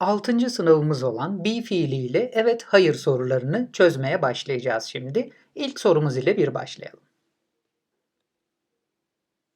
6. sınavımız olan be fiiliyle evet hayır sorularını çözmeye başlayacağız şimdi. İlk sorumuz ile bir başlayalım.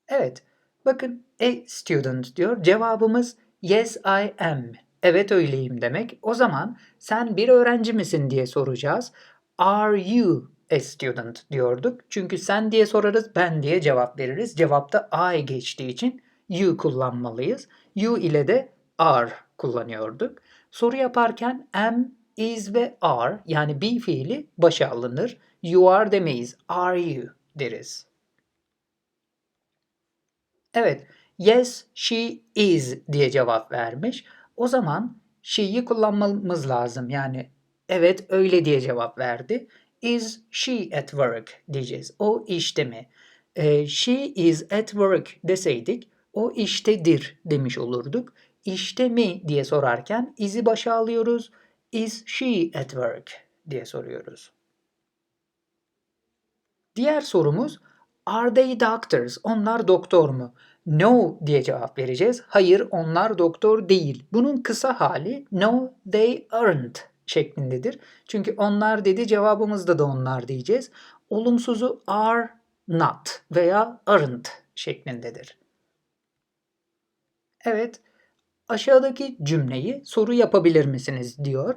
Evet, bakın a student diyor. Cevabımız yes I am. Evet öyleyim demek. O zaman sen bir öğrenci misin diye soracağız. Are you a student diyorduk. Çünkü sen diye sorarız, ben diye cevap veririz. Cevapta I geçtiği için you kullanmalıyız. You ile de are kullanıyorduk. Soru yaparken am, is ve are yani be fiili başa alınır. You are demeyiz. Are you deriz. Evet. Yes, she is diye cevap vermiş. O zaman she'yi kullanmamız lazım. Yani evet öyle diye cevap verdi. Is she at work diyeceğiz. O işte mi? Ee, she is at work deseydik o iştedir demiş olurduk. İşte mi diye sorarken is'i başa alıyoruz. Is she at work diye soruyoruz. Diğer sorumuz Are they doctors? Onlar doktor mu? No diye cevap vereceğiz. Hayır onlar doktor değil. Bunun kısa hali no they aren't şeklindedir. Çünkü onlar dedi cevabımızda da onlar diyeceğiz. Olumsuzu are not veya aren't şeklindedir. Evet, aşağıdaki cümleyi soru yapabilir misiniz diyor.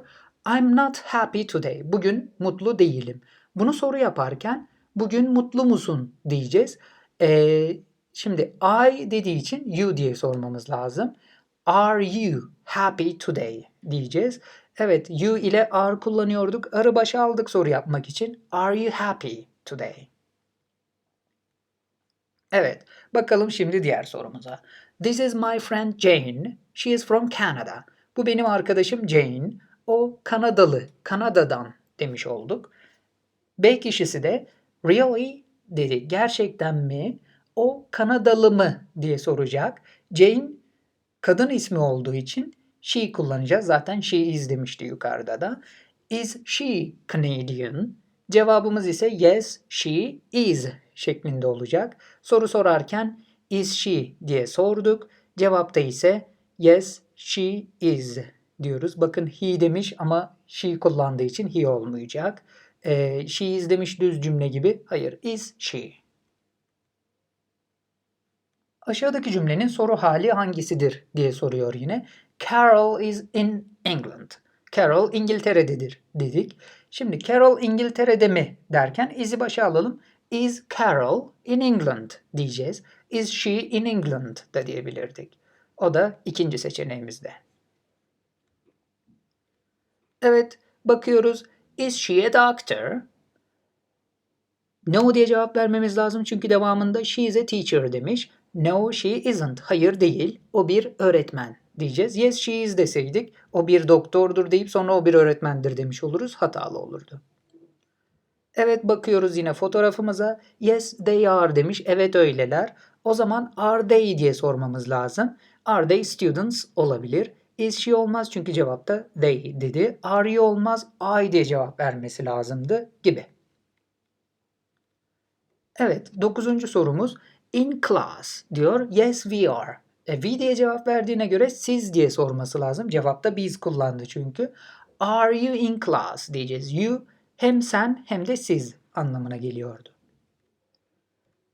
I'm not happy today. Bugün mutlu değilim. Bunu soru yaparken bugün mutlu musun diyeceğiz. Ee, şimdi I dediği için you diye sormamız lazım. Are you happy today diyeceğiz. Evet you ile are kullanıyorduk. Arı başa aldık soru yapmak için. Are you happy today? Evet bakalım şimdi diğer sorumuza. This is my friend Jane. She is from Canada. Bu benim arkadaşım Jane. O Kanadalı, Kanada'dan demiş olduk. B kişisi de really dedi. Gerçekten mi? O Kanadalı mı diye soracak. Jane kadın ismi olduğu için she kullanacağız. Zaten she is demişti yukarıda da. Is she Canadian? Cevabımız ise yes, she is şeklinde olacak. Soru sorarken is she diye sorduk. Cevapta ise yes, she is diyoruz. Bakın he demiş ama she kullandığı için he olmayacak. Ee, she is demiş düz cümle gibi. Hayır, is she. Aşağıdaki cümlenin soru hali hangisidir diye soruyor yine. Carol is in England. Carol İngiltere'dedir dedik. Şimdi Carol İngiltere'de mi derken is'i başa alalım. Is Carol in England diyeceğiz. Is she in England da diyebilirdik. O da ikinci seçeneğimizde. Evet, bakıyoruz. Is she a doctor? No diye cevap vermemiz lazım çünkü devamında she is a teacher demiş. No, she isn't. Hayır değil. O bir öğretmen diyeceğiz. Yes, she is deseydik o bir doktordur deyip sonra o bir öğretmendir demiş oluruz. Hatalı olurdu. Evet bakıyoruz yine fotoğrafımıza. Yes, they are demiş. Evet öyleler. O zaman are they diye sormamız lazım. Are they students olabilir. Is she olmaz çünkü cevapta they dedi. Are you olmaz I diye cevap vermesi lazımdı gibi. Evet dokuzuncu sorumuz in class diyor. Yes we are. E, we diye cevap verdiğine göre siz diye sorması lazım. Cevapta biz kullandı çünkü. Are you in class diyeceğiz. You hem sen hem de siz anlamına geliyordu.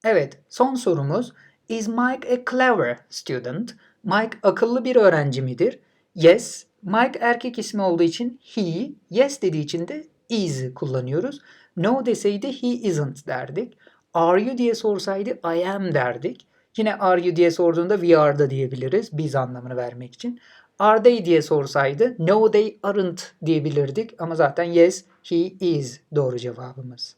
Evet son sorumuz Is Mike a clever student? Mike akıllı bir öğrenci midir? Yes. Mike erkek ismi olduğu için he, yes dediği için de is kullanıyoruz. No deseydi he isn't derdik. Are you diye sorsaydı I am derdik. Yine are you diye sorduğunda we are da diyebiliriz biz anlamını vermek için. Are they diye sorsaydı no they aren't diyebilirdik ama zaten yes he is doğru cevabımız.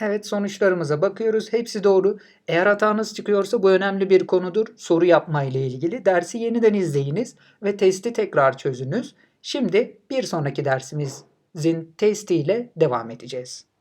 Evet sonuçlarımıza bakıyoruz. Hepsi doğru. Eğer hatanız çıkıyorsa bu önemli bir konudur. Soru yapma ile ilgili. Dersi yeniden izleyiniz ve testi tekrar çözünüz. Şimdi bir sonraki dersimizin testiyle devam edeceğiz.